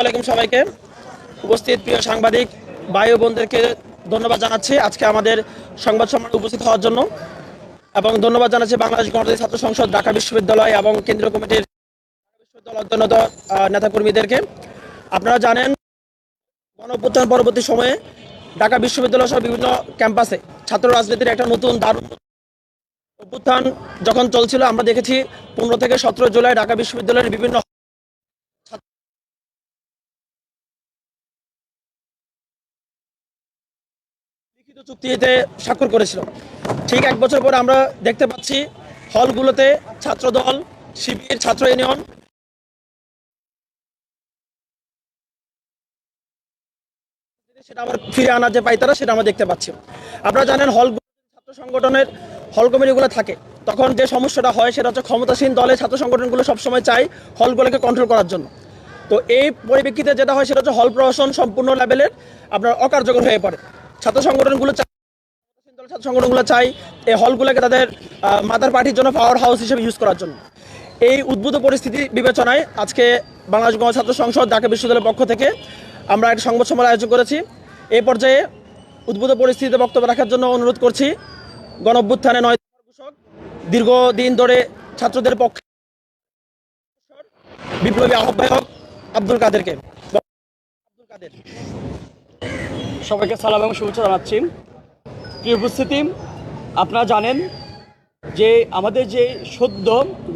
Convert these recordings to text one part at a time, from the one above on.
আলাইকুম সবাইকে। উপস্থিত প্রিয় সাংবাদিক, ভাই বোনদেরকে ধন্যবাদ জানাচ্ছি আজকে আমাদের সংবাদ সম্মেলনে উপস্থিত হওয়ার জন্য। এবং ধন্যবাদ জানাচ্ছি বাংলাদেশ গণতান্ত্রিক ছাত্র সংসদ, ঢাকা বিশ্ববিদ্যালয় এবং কেন্দ্রীয় কমিটির বিশ্ববিদ্যালয় নেতাকর্মীদেরকে। আপনারা জানেন গণঅভ্যুত্থান পরবর্তী সময়ে ঢাকা বিশ্ববিদ্যালয় সহ বিভিন্ন ক্যাম্পাসে ছাত্র রাজনীতির একটা নতুন দারুণ অভ্যুত্থান যখন চলছিল, আমরা দেখেছি পনেরো থেকে সতেরো জুলাই ঢাকা বিশ্ববিদ্যালয়ের বিভিন্ন চুক্তিতে স্বাক্ষর করেছিল। ঠিক এক বছর পরে আমরা দেখতে পাচ্ছি হলগুলোতে ছাত্রদল শিবির ছাত্র ইউনিয়ন। সেটা আবার ফিরে আনা যে পাই তারা সেটা আমরা দেখতে পাচ্ছি। আপনারা জানেন হল ছাত্র সংগঠনের হল কমিটিগুলো থাকে। তখন যে সমস্যাটা হয়, সেটা হচ্ছে ক্ষমতাসীন দলে ছাত্র সংগঠনগুলো সবসময় চায় হলগুলোকে কন্ট্রোল করার জন্য। তো এই পরিপ্রেক্ষিতে যেটা হয়, সেটা হচ্ছে হল প্রশাসন সম্পূর্ণ লেভেলের আপনার অকার্যকর হয়ে পড়ে। ছাত্র সংগঠনগুলো ছাত্র সংগঠনগুলো চাই এই হলগুলোকে তাদের মাদার পার্টির জন্য পাওয়ার হাউস হিসেবে ইউজ করার জন্য। এই উদ্ভূত পরিস্থিতি বিবেচনায় আজকে বাংলাদেশ গণ ছাত্র সংসদ ঢাকা বিশ্ববিদ্যালয়ের পক্ষ থেকে আমরা একটা সংবাদ সম্মেলন আয়োজন করেছি। এই পর্যায়ে উদ্ভূত পরিস্থিতিতে বক্তব্য রাখার জন্য অনুরোধ করছি, গণ অভ্যুত্থানে নয় দীর্ঘদিন ধরে ছাত্রদের পক্ষে বিপ্লবী আহ্বায়ক আব্দুল কাদেরকে। আব্দুল কাদের সবাইকে সালাম এবং শুভেচ্ছা জানাচ্ছি। প্রিয় উপস্থিতি, আপনারা জানেন যে আমাদের যে সদ্য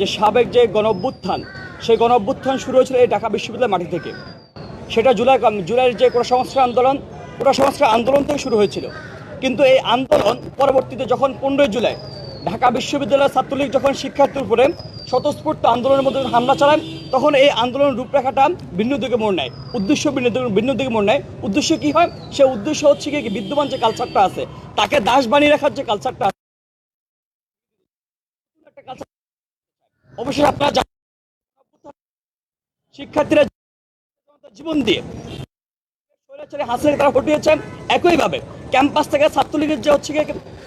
যে সাবেক যে গণ অভ্যুত্থান সেই গণ অভ্যুত্থান শুরু হয়েছিল এই ঢাকা বিশ্ববিদ্যালয়ের মাটি থেকে। সেটা জুলাই, জুলাইয়ের যে কোটা সংস্কার আন্দোলন, কোটা সংস্কার আন্দোলন থেকে শুরু হয়েছিল। কিন্তু এই আন্দোলন পরবর্তীতে যখন পনেরোই জুলাই ঢাকা বিশ্ববিদ্যালয়ের ছাত্রলীগ যখন শিক্ষার্থীর উপরে স্বতঃস্ফূর্ত আন্দোলনের মধ্যে হামলা চালায় তখন এই আন্দোলনের রূপরেখাটা ভিন্ন দিকে মোড় নেয়। উদ্দেশ্য ভিন্ন দিকে মোড় নেয়। উদ্দেশ্য কি হয়? সে উদ্দেশ্য হচ্ছে কি বিদ্যমান যে কালচারটা আছে, তাকে দাস বানিয়ে রাখার যে কালচারটা আছে অবশ্যই আপনারা শিক্ষার্থীরা জীবন দিয়ে স্বৈরাচারী তারা হটিয়েছেন একইভাবে ক্যাম্পাস থেকে ছাত্রলীগের যে হচ্ছে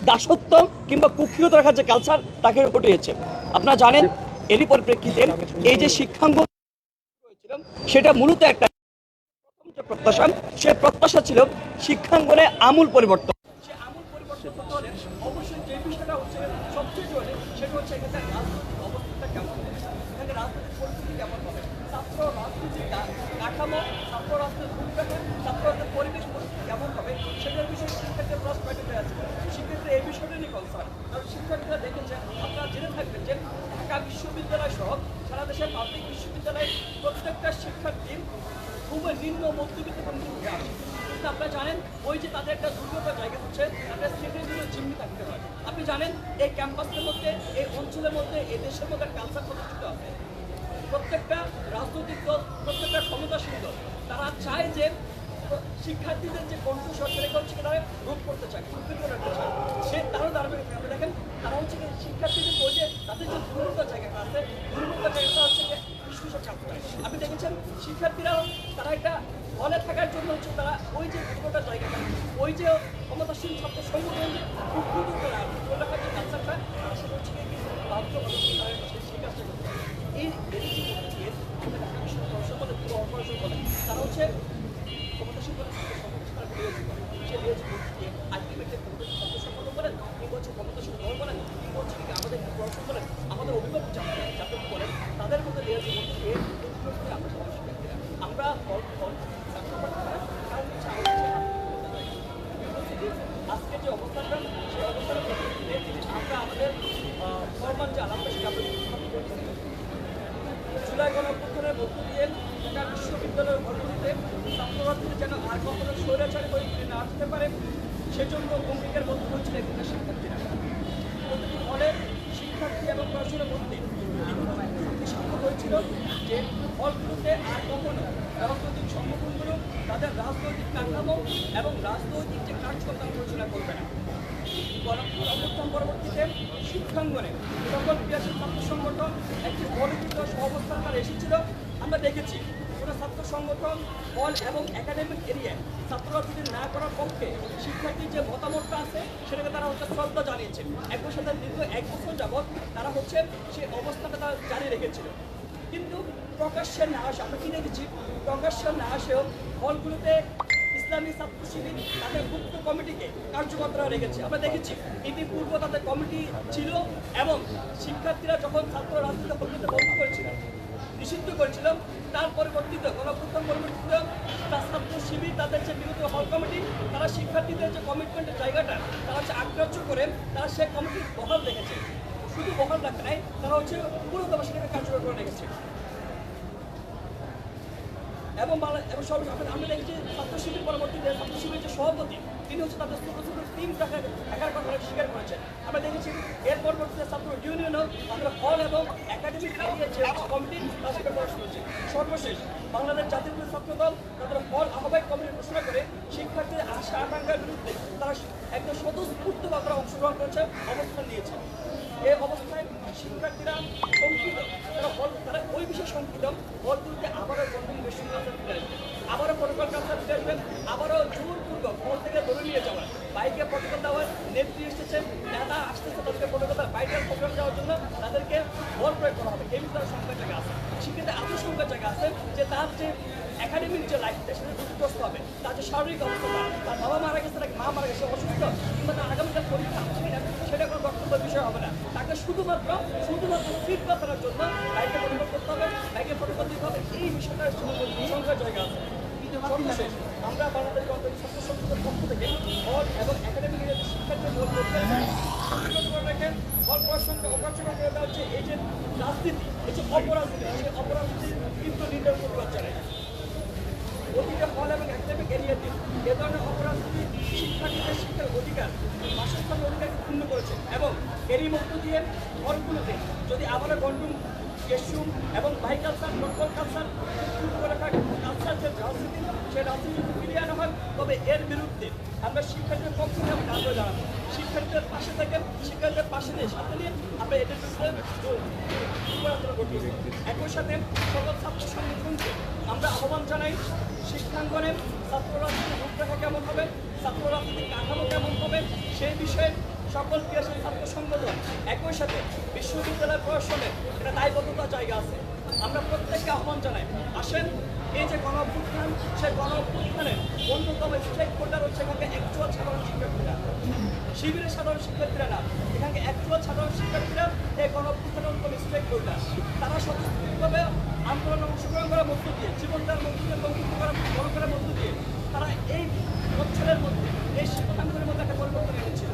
দাসত্ব কিংবা কুক্ষিগত রাখার যে কালচার তাকে হটিয়েছে। আপনারা জানেন এরই পরিপ্রেক্ষিতে এই যে শিক্ষাঙ্গ হয়েছিল সেটা মূলত একটা প্রত্যাশা, সে প্রত্যাশা ছিল শিক্ষাঙ্গনে আমূল পরিবর্তন। আমূল পরিবর্তন করতে হলে অবশ্যই যে বিষয়টা হচ্ছে সবচেয়ে জরুরি সেটা হচ্ছে এখানে রাজনৈতিক অবস্থাটা কেমন হবে এখানে রাজনৈতিক পরিস্থিতি কেমন হবে ছাত্র রাজনীতির কা- কাঠামো ছাত্র রাজনীতির রূপরেখা ছাত্র রাজনীতির পরিবেশ পরিস্থিতি কেমন হবে সেটার বিষয়ে শিক্ষার্থীরা প্রশ্ন পেটে আছে শিক্ষার্থীরা এই বিষয়টা নিয়ে কনসার্ন কারণ শিক্ষার্থীরা দেখেছেন আপনারা জেনে থাকবেন যে ঢাকা বিশ্ববিদ্যালয় সহ সারা দেশের পাবলিক বিশ্ববিদ্যালয়ের প্রত্যেকটা শিক্ষার্থী খুব নিম্ন মধ্যবিত্ত পর্যন্ত উঠে আসে কিন্তু আপনারা জানেন ওই যে তাদের একটা দুর্বলতা জায়গা হচ্ছে, তাদের জন্য চিহ্নিত থাকতে হয়। আপনি জানেন, এই ক্যাম্পাসের মধ্যে, এই অঞ্চলের মধ্যে, এই দেশের মধ্যে কালচার প্রতিষ্ঠিত আছে। প্রত্যেকটা রাজনৈতিক দল, প্রত্যেকটা ক্ষমতাসীন দল, তারা চায় যে শিক্ষার্থীদের যে কণ্ঠস্বর সেটা হচ্ছে কি তারা রোধ করতে চায় করে রাখতে চায়। সে তারও দাঁড়াবে আপনি দেখেন, তারা হচ্ছে শিক্ষার্থীদের যে তাদের যে দুর্বলতা জায়গাটা আছে দুর্বলতা জায়গাটা হচ্ছে কি বিশ্বসব ছাত্র আপনি দেখেছেন শিক্ষার্থীরাও তারা একটা হলে থাকার জন্য হচ্ছে তারা ওই যে দুর্বলতার জায়গাটা, ওই যে ক্ষমতাসীন ছাত্র সংগঠন যে উদ্বুদ্ধ করা ওটা রাখার যে কালচারটা সেটা হচ্ছে কি বাধ্য করে তারা সেই- সেই কাজটা করতে পারে। এই এনএসজি মধ্যে দিয়ে আমাদের ঢাকা বিশ্ববিদ্যালয় বলে পুরো অপারেশন বলে তারা হচ্ছে ক্ষমতাসীন বলে ছাত্র সংগঠন তারা বিরোধী করে সে বিরোধী করতে গিয়ে আলটিমেটলি ছাত্র সংগঠন বলেন কিংবা হচ্ছে ক্ষমতাসীন দল বলেন কিংবা হচ্ছে কি আমাদের প্রশাসন বলেন আমাদের অভিভাবক যারা যাদের বলেন তাদের মধ্যে লেয়ারের মধ্যে দিয়ে প্রতিরোধ করে আমরা সবাই শিক্ষার্থীরা আমরা ফল ফল ছাত্র প্রার্থীরা কারণ হচ্ছে আমাদের যে আজকে যে অবস্থানটা সেই অবস্থানের পরিপ্রেক্ষিতে আমরা আমাদের ফরমান যে আলাপটা সেটা আমরা উপস্থাপন করেছি গণঅভ্যুত্থানের মধ্য দিয়ে ঢাকা বিশ্ববিদ্যালয়ের ভবনগুলিতে ছাত্রছাত্রীদের যেন আর কখনো স্বৈরাচারী পরিস্থিতি না আসতে পারে, সেজন্য অঙ্গীকার বদ্ধ হয়েছিল এখানকার শিক্ষার্থীরা। প্রতিটি হলের শিক্ষার্থী এবং প্রশাসনের মধ্যে সাম্য হয়েছিল যে হলগুলোতে আর কখনো রাজনৈতিক সংগঠনগুলো তাদের রাজনৈতিক কাঠামো এবং রাজনৈতিক যে কার্যক্রম পরিচালনা করবে না। শিক্ষাঙ্গনে সকল ক্রিয়াশীল ছাত্র সংগঠন একটি পরিচিত সহাবস্থান তারা এসেছিল, আমরা দেখেছি কোনো ছাত্র সংগঠন, হল এবং একাডেমিক এরিয়ায় ছাত্ররা যদি না করার পক্ষে শিক্ষার্থীর যে মতামতটা আছে, সেটাকে তারা হচ্ছে শ্রদ্ধা জানিয়েছে। একই সাথে দীর্ঘ এক বছর যাবৎ তারা হচ্ছে সেই অবস্থাটা তারা জারি রেখেছিল। কিন্তু প্রকাশ্যে না আসে, আমরা কি দেখেছি? প্রকাশ্যে না আসেও হলগুলোতে ইসলামী ছাত্র শিবির তাদের মুক্ত কমিটিকে কার্যকর্তারা রেখেছে। আমরা দেখেছি, ইতিপূর্ব তাদের কমিটি ছিল এবং শিক্ষার্থীরা যখন ছাত্র রাজনীতি হলগুলোতে বন্ধ করেছিল, নিষিদ্ধ করেছিল, তার পরবর্তীতে গণপ্রথম পরবর্তীতে তার ছাত্র শিবির, তাদের যে বিগত হল কমিটি, তারা শিক্ষার্থীদের যে কমিটমেন্টের জায়গাটা, তারা হচ্ছে আগ্রাহ্য করে, তারা সে কমিটির বহাল রেখেছে। শুধু বহাল রাখে নাই, তারা হচ্ছে পুরোদম সেটাকে কার্যকর করে রেখেছে। এবং এবং সব আমরা- দেখছি ছাত্র শিবির পরবর্তীতে ছাত্র শিবিরের যে সভাপতি, তিনি হচ্ছে তাদের ছোট ছোট টিম থাকার থাকার কথা স্বীকার করেছেন। আমরা দেখেছি এর পরবর্তীতে ছাত্র ইউনিয়নও তাদের হল এবং একাডেমিক যে কমিটি তার সাথে করেছে। সর্বশেষ, বাংলাদেশ জাতীয় ছাত্র দল, তাদের হল আহ্বায়ক কমিটি ঘোষণা করে শিক্ষার্থীদের আশা আকাঙ্ক্ষার বিরুদ্ধে তারা একদম স্বতঃস্ফূর্তভাবে তারা অংশগ্রহণ করেছে, অবস্থান নিয়েছে। এই অবস্থায় শিক্ষার্থীরা শঙ্কিত, তারা হল তারা ওই বিষয়ে শঙ্কিত হলগুলিতে আবারও বিশ্ববিদ্যালয় ফিরে আসবে আবারও প্রটোকল কালচার ফিরে আসবেন, আবারও জোরপূর্বক হল থেকে ধরে নিয়ে যাওয়ার। বাইকে প্রটোকল দেওয়ার নেত্রী এসেছে নেতা আসতেছে তাদেরকে প্রটোকল বাইকের প্রোগ্রাম দেওয়ার জন্য তাদেরকে বল প্রয়োগ করা হবে। এই বিষয়ে সংখ্যার জায়গা আছে? সেক্ষেত্রে এত সংখ্যার জায়গা আছে যে তার যে একাডেমিক যে লাইফটা সেটা ক্ষতিগ্রস্ত হবে। তার যে শারীরিক অবস্থা, তার বাবা মারা গেছে নাকি মা মারা গেছে, অসুস্থ, কিংবা তার আগামীকাল পরীক্ষা সেটা কোনো বক্তব্যের বিষয় হবে না। তাকে শুধুমাত্র শুধুমাত্র ফিট করার জন্য বাইকে পরিবর্তন করতে হবে বাইকে পরিবর্তন দিতে হবে, এই বিষয়টা সংখ্যার জায়গা আছে। আমরা বাংলাদেশ পক্ষ থেকে হল এবং একাডেমিক যে শিক্ষার্থীর মূল করে রেখেন, হল প্রসঙ্গে অকার্যকর করে দেওয়া হচ্ছে। এই যে এই যে কিন্তু নির্দেশ করতে চায় প্রতিটা হল এবং একাডেমিক এরিয়াতে এ ধরনের অপরাধী শিক্ষার্থীদের শিক্ষার অধিকার, বাসস্থানের অধিকারকে ক্ষুণ্ণ করেছে এবং এরই মধ্য দিয়ে হলগুলোতে যদি আবারও গন্ডুম কেশুম এবং বাই কালচার লোকাল করে কালচার যে রাজনীতি সেই রাজনীতি ফিরিয়ে আনা হয়, তবে এর বিরুদ্ধে আমরা শিক্ষার্থীদের পক্ষ থেকে আমরা জানাব। শিক্ষার্থীদের পাশে থেকে শিক্ষার্থীদের পাশে নিয়ে সাথে নিয়ে আমরা এদের বিরুদ্ধে একই সাথে সকল ছাত্র সংগঠনকে আমরা আহ্বান জানাই, শিক্ষাঙ্গনে ছাত্র রাজনীতির রূপরেখা কেমন হবে ছাত্র রাজনীতির কাঠামো কেমন হবে, সেই বিষয়ে সকল ক্রিয়াশীল ছাত্র সংগঠন একই সাথে বিশ্ববিদ্যালয় প্রশাসনের একটা দায়বদ্ধতার জায়গা আছে। আমরা প্রত্যেককে আহ্বান জানাই, আসেন এই যে গণ অভ্যুত্থান সেই অন্যতম স্টেক হোল্ডার হচ্ছে এখানে অ্যাকচুয়াল সাধারণ শিক্ষার্থীরা। শিবিরের সাধারণ শিক্ষার্থীরা না এখানে অ্যাকচুয়াল সাধারণ শিক্ষার্থীরা এই গণ অন্যতম স্টেক হোল্ডার। তারা স্বতঃস্ফূর্তভাবে আন্দোলনে অংশগ্রহণ করার মধ্য দিয়ে জীবনদার দিয়ে বঙ্কিত করার বড় করার মধ্য দিয়ে, তারা এই বছরের মধ্যে, এই শিক্ষাঙ্গনের মধ্যে একটা পরিবর্তন এনেছিল।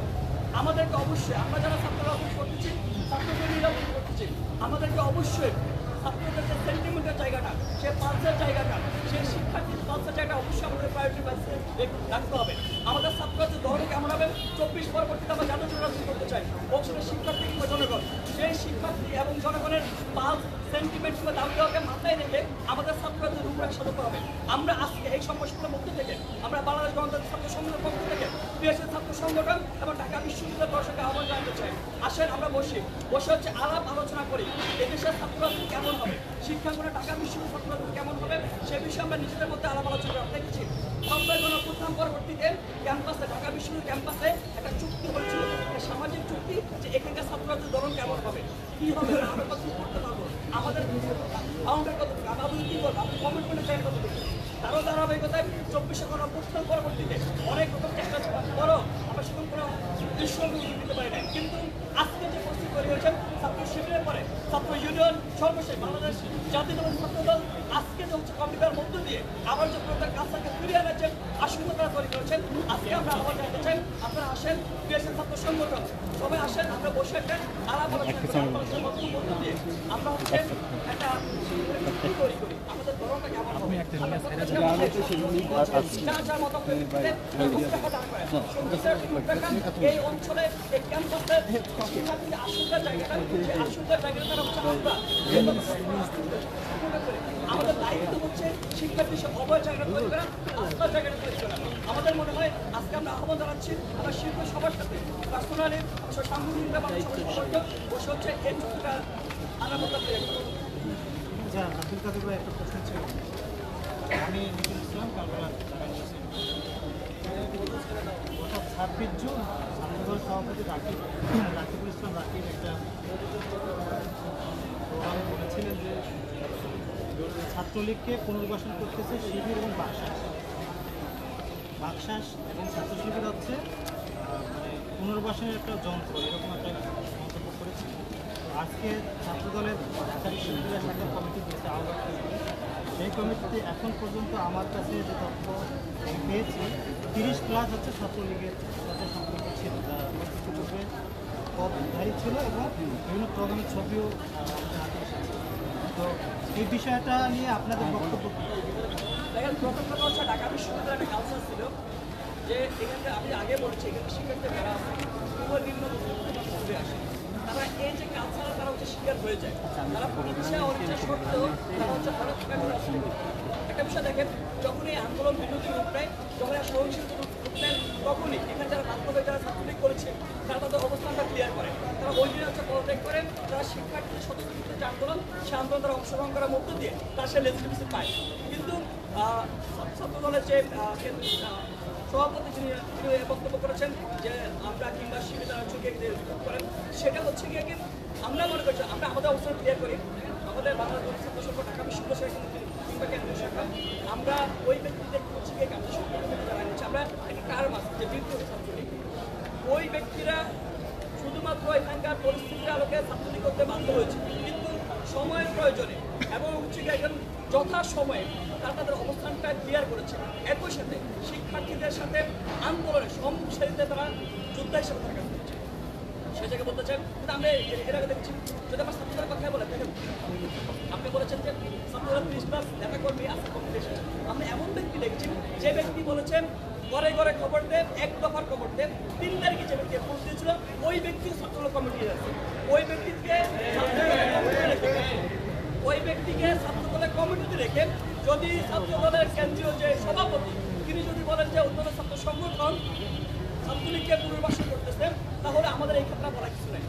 আমাদেরকে অবশ্যই, আমরা যারা ছাত্র রাজনীতি করতেছি ছাত্রদের করতেছি, আমাদেরকে অবশ্যই ছাত্রদের যে সেন্টিমেন্টের জায়গাটা, সে পালসের জায়গাটা সেই শিক্ষার্থীর পালসের জায়গাটা অবশ্যই আমাদের প্রায়োরিটি রাখতে হবে। আমাদের ছাত্রদের দল কেমন হবে? চব্বিশ পরবর্তীতে আমরা জাতীয় রাজনীতি করতে চাই। বক্সের শিক্ষার্থী কিংবা জনগণ, সেই শিক্ষার্থী এবং জনগণের পালস সেন্টিমেন্ট কিংবা দাবি দেওয়াকে মাথায় রেখে আমাদের ছাত্রদের রূপরেখা সাজাতে হবে। আমরা আজকে এই সমস্যার মধ্যে থেকে, আমরা বাংলাদেশ গণতান্ত্রিক ছাত্র সংগঠনের পক্ষ থেকে বিএসএর ছাত্র সংগঠন এবং ঢাকা বিশ্ববিদ্যালয় দর্শককে আহ্বান জানাতে চাই। আসেন আমরা বসি। বসে হচ্ছে আলাপ আলোচনা করি এদেশের ছাত্ররাজনীতি কেমন হবে শিক্ষাঙ্গনে কেমন হবে, সে করা হবে, কি হবে আমরা কত পারব, আমাদের আমাদের কত আমাদের কি করব আমাদের কমিটমেন্টের জায়গা কত তারও চব্বিশে গণপ্রস্থান পরবর্তীতে অনেক রকম চেষ্টা করো আমরা সেরকম কোনো দৃশ্য দিতে পারি না কিন্তু আজকে যে পরিস্থিতি তৈরি হয়েছে ছাত্র শিবিরের পরে ছাত্র ইউনিয়ন সর্বশেষ বাংলাদেশ জাতীয় ছাত্র দল আজকে যে হচ্ছে কমিটির মধ্য দিয়ে আবার যে প্রধান কাজটাকে ফিরিয়ে এনেছেন আশঙ্কা তারা তৈরি করেছেন আজকে আমরা আহ্বান জানাতে আপনারা আসেন বিএসএন ছাত্র সংগঠন সবাই আসেন আমরা বসে একটা আলাপ আলোচনার মধ্য- দিয়ে। আমরা হচ্ছে একটা তৈরি করি। এই অঞ্চলে এই ক্যাম্পাসে শিক্ষার্থীদের আশঙ্কার জায়গাটা আশঙ্কার জায়গাটা আমাদের হচ্ছে শিক্ষার্থী অবয় জায়গা তৈরি করা আস্থার জায়গাটা আমাদের মনে হয় আজকে আমরা আহ্বান জানাচ্ছি আমরা শিল্প সবার সাথে পার্সোনালি সাংগঠনিক ব্যাপার সবার বসে হচ্ছে এই চুক্তিটা আনার আচ্ছা একটা প্রশ্ন ছিল। আমি ইসলাম ছাব্বিশ জুন সভাপতি রাকিব ইসলাম একটা যে ছাত্রলীগকে পুনর্বাসন করতেছে শিবির এবং বাকশাস। বাকশাস এবং ছাত্র শিবির হচ্ছে মানে পুনর্বাসনের একটা যন্ত্র, এরকম একটা আজকে ছাত্রদলের একটা কমিটি দিয়েছে আহ্বান। সেই কমিটিতে এখন পর্যন্ত আমার কাছে যে তথ্য পেয়েছি, তিরিশ প্লাস হচ্ছে ছাত্রলীগের সাথে সম্পর্ক ছিল ইতিপূর্বে পদধারী ছিল এবং বিভিন্ন প্রোগ্রামের ছবিও তো এই বিষয়টা নিয়ে আপনাদের বক্তব্য? দেখেন, প্রথম একটা কালচার ছিল, যে এখানে আমি আগে বলেছি এখানে শিক্ষার্থী যারা নিম্ন আসে যারা বাস্তবে যারা আন্দোলন, সে আন্দোলন অংশগ্রহণ করার মধ্য দিয়ে তারা সে লেজিটিমেসি পায়। কিন্তু ছাত্র দলের যে সভাপতি যিনি বক্তব্য করেছেন যে আমরা কিংবা সেটা হচ্ছে গিয়ে আমরা মনে করছি, আমরা আমাদের অবস্থান ক্লিয়ার করি। আমাদের বাংলাদেশ ছাত্র সংঘ ঢাকা বিশ্ববিদ্যালয় কিংবা কেন্দ্রীয় শাখা, আমরা ওই ব্যক্তিদের হচ্ছে গিয়ে জানাই নিচ্ছি আমরা কারণ আছে যে ওই ব্যক্তিরা শুধুমাত্র এখানকার পরিস্থিতির আলোকে ছাত্রলীগ করতে বাধ্য হয়েছে, কিন্তু সময়ের প্রয়োজনে এবং হচ্ছে গিয়ে একজন যথা সময়ে তারা তাদের অবস্থানটা ক্লিয়ার করেছে। একই সাথে শিক্ষার্থীদের সাথে আন্দোলনে সম্মুখ সারিতে তারা যোদ্ধা হিসেবে থাকা হচ্ছে সে জায়গায় বলতে চান? কিন্তু আমরা এর আগে দেখছি যদি আমার ছাত্রদের কথা বলে দেখেন, আপনি বলেছেন যে ছাত্ররা ত্রিশ প্লাস নেতা কর্মী আছে কমিউনিকেশন আমরা এমন ব্যক্তি দেখছি যে ব্যক্তি বলেছেন, ঘরে ঘরে খবর দেন, এক দফার খবর দেন, তিন তারিখে যে ব্যক্তি ফোন দিয়েছিল, ওই ব্যক্তি ছাত্র কমিটি আছে। ওই ব্যক্তিকে ওই ব্যক্তিকে ছাত্রদলের কমিটিতে রেখে যদি ছাত্রদলের কেন্দ্রীয় যে সভাপতি, তিনি যদি বলেন যে অন্যান্য ছাত্র সংগঠন ছাত্রলীগকে পুনর্বাসন করতেছেন তাহলে আমাদের এই ক্ষেত্রে বলা কিছু নেই।